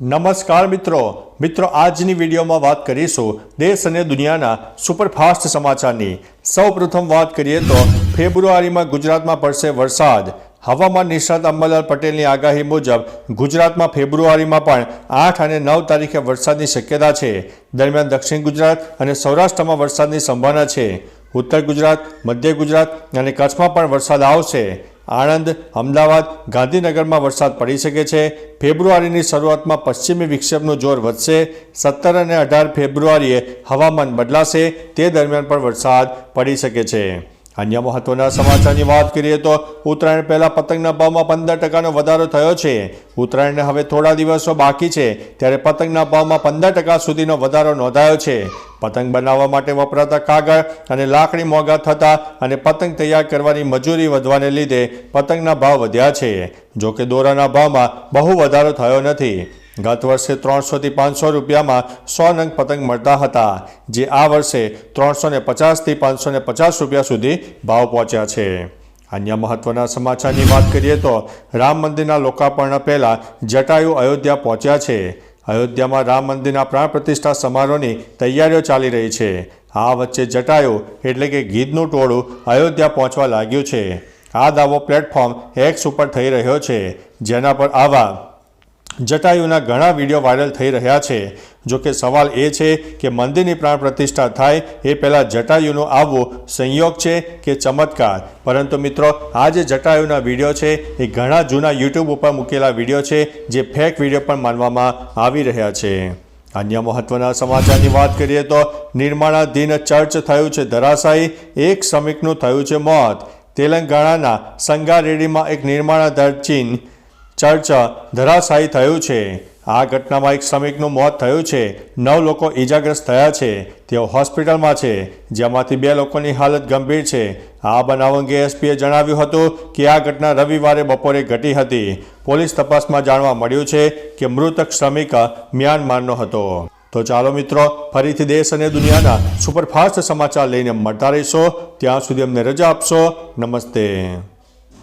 નમસ્કાર મિત્રો. મિત્રો, આજની વિડીયોમાં વાત કરીશું દેશ અને દુનિયાના સુપરફાસ્ટ સમાચારની. સૌપ્રથમ વાત કરીએ તો ફેબ્રુઆરીમાં ગુજરાતમાં પડશે વરસાદ. હવામાન નિષ્ણાત અંબાલાલ પટેલની આગાહી મુજબ ગુજરાતમાં ફેબ્રુઆરીમાં પણ આઠ અને નવ તારીખે વરસાદની શક્યતા છે. દરમિયાન દક્ષિણ ગુજરાત અને સૌરાષ્ટ્રમાં વરસાદની સંભાવના છે. ઉત્તર ગુજરાત, મધ્ય ગુજરાત અને કચ્છમાં પણ વરસાદ આવશે. આણંદ, અમદાવાદ, ગાંધીનગરમાં વરસાદ પડી શકે છે. ફેબ્રુઆરીની શરૂઆતમાં પશ્ચિમી વિક્ષેપનું જોર વધશે. સત્તર અને અઢાર ફેબ્રુઆરીએ હવામાન બદલાશે. તે દરમિયાન પણ વરસાદ પડી શકે છે. અન્ય મહત્વના સમાચારની વાત કરીએ તો ઉત્તરાયણ પહેલા પતંગના ભાવમાં પંદર ટકાનો વધારો થયો છે. ઉત્તરાયણને હવે થોડા દિવસો બાકી છે, ત્યારે પતંગના ભાવમાં પંદર ટકા સુધીનો વધારો નોંધાયો છે. પતંગ બનાવવા માટે વપરાતા કાગળ અને લાકડી મોંઘા થતા અને પતંગ તૈયાર કરવાની મજૂરી વધવાને લીધે પતંગના ભાવ વધ્યા છે. જોકે દોરાના ભાવમાં બહુ વધારો થયો નથી. ગત વર્ષે ત્રણસોથી પાંચસો રૂપિયામાં સો નંગ પતંગ મળતા હતા, જે આ વર્ષે ત્રણસો ને પચાસથી પાંચસો ને પચાસ રૂપિયા સુધી ભાવ પહોંચ્યા છે. અન્ય મહત્વના સમાચારની વાત કરીએ તો રામ મંદિરના લોકાર્પણ પહેલાં જટાયુ અયોધ્યા પહોંચ્યા છે. અયોધ્યામાં રામ મંદિરના પ્રાણ પ્રતિષ્ઠા સમારોહની તૈયારીઓ ચાલી રહી છે. આ વચ્ચે જટાયુ એટલે કે ગીધનું ટોળું અયોધ્યા પહોંચવા લાગ્યું છે. આ દાવો પ્લેટફોર્મ એક્સ ઉપર થઈ રહ્યો છે, જેના પર આવા જટાયુના ઘણા વીડિયો વાયરલ થઈ રહ્યા છે. જો કે સવાલ એ છે કે મંદિરની પ્રાણ પ્રતિષ્ઠા થાય એ પહેલાં જટાયુનું આવવું સંયોગ છે કે ચમત્કાર? પરંતુ મિત્રો, આ જે જટાયુના વીડિયો છે એ ઘણા જૂના યુટ્યુબ ઉપર મૂકેલા વીડિયો છે જે ફેક વીડિયો પણ માનવામાં આવી રહ્યા છે. અન્ય મહત્વના સમાચારની વાત કરીએ તો નિર્માણાધીન ચર્ચ થયું છે ધરાશાયી, એક શ્રમિકનું થયું છે મોત. તેલંગાણાના સંગારેડીમાં એક નિર્માણાધીન ચર્ચ ધરાશાયી થયું છે. આ ઘટનામાં એક શ્રમિકનું મોત થયું છે. નવ લોકો ઈજાગ્રસ્ત થયા છે. તેઓ હોસ્પિટલમાં છે. જેમાંથી બે લોકોની હાલત ગંભીર છે. આ બનાવ અંગે એસપીએ જણાવ્યું હતું કે આ ઘટના રવિવારે બપોરે ઘટી હતી. પોલીસ તપાસમાં જાણવા મળ્યું છે કે મૃતક શ્રમિક મ્યાનમારનો હતો. તો ચાલો મિત્રો, ફરીથી દેશ અને દુનિયાના સુપરફાસ્ટ સમાચાર લઈને મળતા રહીશો. ત્યાં સુધી અમને રજા આપશો. નમસ્તે.